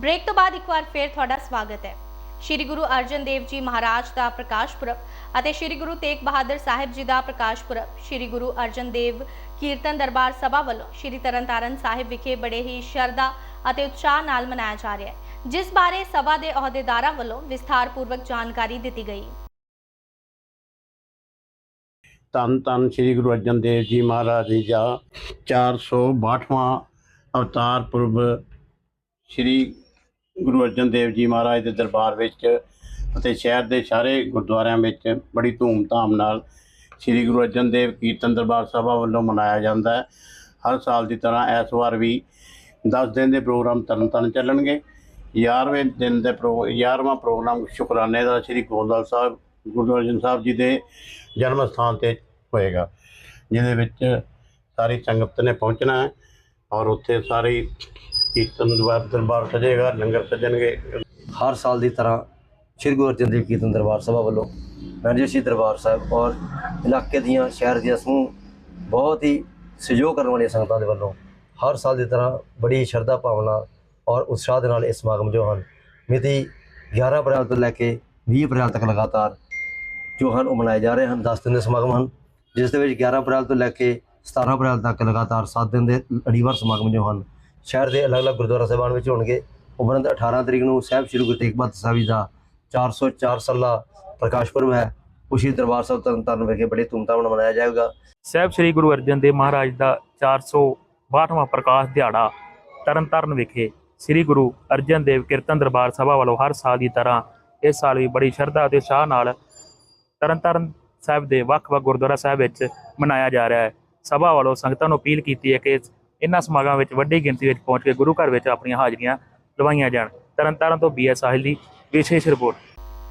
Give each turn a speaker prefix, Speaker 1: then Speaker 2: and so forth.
Speaker 1: Break ਤੋਂ ਬਾਅਦ ਇੱਕ ਵਾਰ ਫੇਰ ਤੁਹਾਡਾ ਸਵਾਗਤ ਹੈ। ਸ਼੍ਰੀ ਗੁਰੂ ਅਰਜਨ ਦੇਵ ਜੀ ਮਹਾਰਾਜ ਦਾ ਪ੍ਰਕਾਸ਼ ਪੁਰਬ ਅਤੇ ਸ਼੍ਰੀ ਗੁਰੂ ਤੇਗ ਬਹਾਦਰ ਸਾਹਿਬ ਜੀ ਦਾ ਪ੍ਰਕਾਸ਼ ਪੁਰਬ ਸ਼੍ਰੀ ਗੁਰੂ ਅਰਜਨ ਦੇਵ ਕੀਰਤਨ ਦਰਬਾਰ ਸਭਾ ਵੱਲੋਂ ਸ਼੍ਰੀ ਤਰਨਤਾਰਨ ਸਾਹਿਬ ਵਿਖੇ ਬੜੇ ਹੀ ਸ਼ਰਧਾ ਅਤੇ ਉਤਸ਼ਾਹ ਨਾਲ ਮਨਾਇਆ ਜਾ ਰਿਹਾ ਹੈ, ਜਿਸ ਬਾਰੇ ਸਭਾ ਦੇ ਅਹੁਦੇਦਾਰਾਂ ਵੱਲੋਂ ਵਿਸਥਾਰਪੂਰਵਕ ਜਾਣਕਾਰੀ ਦਿੱਤੀ ਗਈ।
Speaker 2: ਧੰਨ ਧੰਨ ਸ੍ਰੀ ਗੁਰੂ ਅਰਜਨ ਦੇਵ ਜੀ ਮਹਾਰਾਜ ਜੀ ਦਾ 462ਵਾਂ ਅਵਤਾਰ ਪੁਰਬ ਸ੍ਰੀ ਗੁਰੂ ਅਰਜਨ ਦੇਵ ਜੀ ਮਹਾਰਾਜ ਦੇ ਦਰਬਾਰ ਵਿੱਚ ਅਤੇ ਸ਼ਹਿਰ ਦੇ ਸਾਰੇ ਗੁਰਦੁਆਰਿਆਂ ਵਿੱਚ ਬੜੀ ਧੂਮ-ਧਾਮ ਨਾਲ ਸ੍ਰੀ ਗੁਰੂ ਅਰਜਨ ਦੇਵ ਕੀਰਤਨ ਦਰਬਾਰ ਸਭਾ ਵੱਲੋਂ ਮਨਾਇਆ ਜਾਂਦਾ ਹੈ। ਹਰ ਸਾਲ ਦੀ ਤਰ੍ਹਾਂ ਇਸ ਵਾਰ ਵੀ 10 ਦਿਨ ਦੇ ਪ੍ਰੋਗਰਾਮ ਤਰਨਤਾਰਨ ਚੱਲਣਗੇ। 11ਵੇਂ ਦਿਨ ਦੇ ਪ੍ਰੋ 11ਵਾਂ ਪ੍ਰੋਗਰਾਮ ਸ਼ੁਕਰਾਨੇ ਦਾ ਸ੍ਰੀ ਗੋਦਲ ਸਾਹਿਬ, ਗੁਰੂ ਅਰਜਨ ਸਾਹਿਬ ਜੀ ਦੇ ਜਨਮ ਸਥਾਨ ਤੇ ਹੋਏਗਾ, ਜਿਹਦੇ ਵਿੱਚ ਸਾਰੀ ਸੰਗਤ ਨੇ ਪਹੁੰਚਣਾ ਹੈ ਔਰ ਉੱਥੇ ਸਾਰੀ ਕੀਰਤਨ ਦਰਬਾਰ ਦਰਬਾਰ ਸਜੇਗਾ ਲੰਗਰ ਸਜਣਗੇ।
Speaker 3: ਹਰ ਸਾਲ ਦੀ ਤਰ੍ਹਾਂ ਸ਼੍ਰੀ ਗੁਰੂ ਅਰਜਨ ਦੇਵ ਕੀਰਤਨ ਦਰਬਾਰ ਸਭਾ ਵੱਲੋਂ ਮੈਨੇਜਰ ਸ਼੍ਰੀ ਦਰਬਾਰ ਸਾਹਿਬ ਔਰ ਇਲਾਕੇ ਦੀਆਂ, ਸ਼ਹਿਰ ਦੀਆਂ ਸਮੂਹ ਬਹੁਤ ਹੀ ਸਹਿਯੋਗ ਕਰਨ ਵਾਲੀਆਂ ਸੰਗਤਾਂ ਦੇ ਵੱਲੋਂ ਹਰ ਸਾਲ ਦੀ ਤਰ੍ਹਾਂ ਬੜੀ ਸ਼ਰਧਾ ਭਾਵਨਾ ਔਰ ਉਤਸ਼ਾਹ ਦੇ ਨਾਲ ਇਹ ਸਮਾਗਮ ਜੋ ਹਨ, ਮਿਤੀ 11 ਅਪ੍ਰੈਲ ਤੋਂ ਲੈ ਕੇ 20 ਅਪ੍ਰੈਲ ਤੱਕ ਲਗਾਤਾਰ ਜੋ ਹਨ, ਉਹ ਮਨਾਏ ਜਾ ਰਹੇ ਹਨ 10 ਦਿਨ ਦੇ ਸਮਾਗਮ ਹਨ, ਜਿਸ ਦੇ ਵਿੱਚ 11 ਅਪ੍ਰੈਲ ਤੋਂ ਲੈ ਕੇ 17 ਅਪ੍ਰੈਲ ਤੱਕ ਲਗਾਤਾਰ 7 ਦਿਨ ਦੇ ਅੜੀਵਾਰ ਸਮਾਗਮ ਜੋ ਹਨ ਸ਼ਹਿਰ ਦੇ ਅਲੱਗ-ਅਲੱਗ ਗੁਰਦੁਆਰਾ ਸਾਹਿਬਾਨ ਵਿੱਚ ਹੋਣਗੇ। ਉਪਰੰਤ 18 ਤਰੀਕ ਨੂੰ ਸਾਹਿਬ ਸ਼੍ਰੀ ਗੁਰੂ ਤੇਗ ਬਹਾਦਰ ਸਾਹਿਬ ਜੀ ਦਾ 404 ਸਾਲਾ ਪ੍ਰਕਾਸ਼ ਪੁਰਬ ਹੈ। ਉਸ਼ੀ ਦਰਬਾਰ ਸਾਹਿਬ ਤਰਨਤਾਰਨ ਵਿਖੇ ਬੜੇ ਧੂਮਧਾਮ ਨਾਲ ਮਨਾਇਆ ਜਾਏਗਾ।
Speaker 4: ਸਾਹਿਬ ਸ੍ਰੀ ਗੁਰੂ ਅਰਜਨ ਦੇਵ ਮਹਾਰਾਜ ਦਾ 462ਵਾਂ ਪ੍ਰਕਾਸ਼ ਦਿਹਾੜਾ ਤਰਨਤਾਰਨ ਵਿਖੇ ਸ੍ਰੀ ਗੁਰੂ ਅਰਜਨ ਦੇਵ ਕੀਰਤਨ ਦਰਬਾਰ ਸਭਾ ਵੱਲੋਂ ਹਰ ਸਾਲ ਦੀ ਤਰ੍ਹਾਂ ਇਸ ਸਾਲ ਵੀ ਬੜੀ ਸ਼ਰਧਾ ਅਤੇ ਉਤਸ਼ਾਹ ਨਾਲ ਤਰਨਤਾਰਨ ਸਾਹਿਬ ਦੇ ਵੱਖ-ਵੱਖ ਗੁਰਦੁਆਰਾ ਸਾਹਿਬ ਵਿੱਚ ਮਨਾਇਆ ਜਾ ਰਿਹਾ ਹੈ। ਸਭਾ ਵੱਲੋਂ ਸੰਗਤਾਂ ਨੂੰ ਅਪੀਲ ਕੀਤੀ ਹੈ ਕਿ ਇਹਨਾਂ ਸਮਾਗਮਾਂ ਵਿੱਚ ਵੱਡੀ ਗਿਣਤੀ ਵਿੱਚ ਪਹੁੰਚ ਕੇ ਗੁਰੂ ਘਰ ਵਿੱਚ ਆਪਣੀਆਂ ਹਾਜ਼ਰੀਆਂ ਲਵਾਈਆਂ ਜਾਣ। ਤਰਨਤਾਰਨ ਤੋਂ ਬੀਐਸ ਸਾਹਿਲ ਦੀ ਵਿਸ਼ੇਸ਼ ਰਿਪੋਰਟ।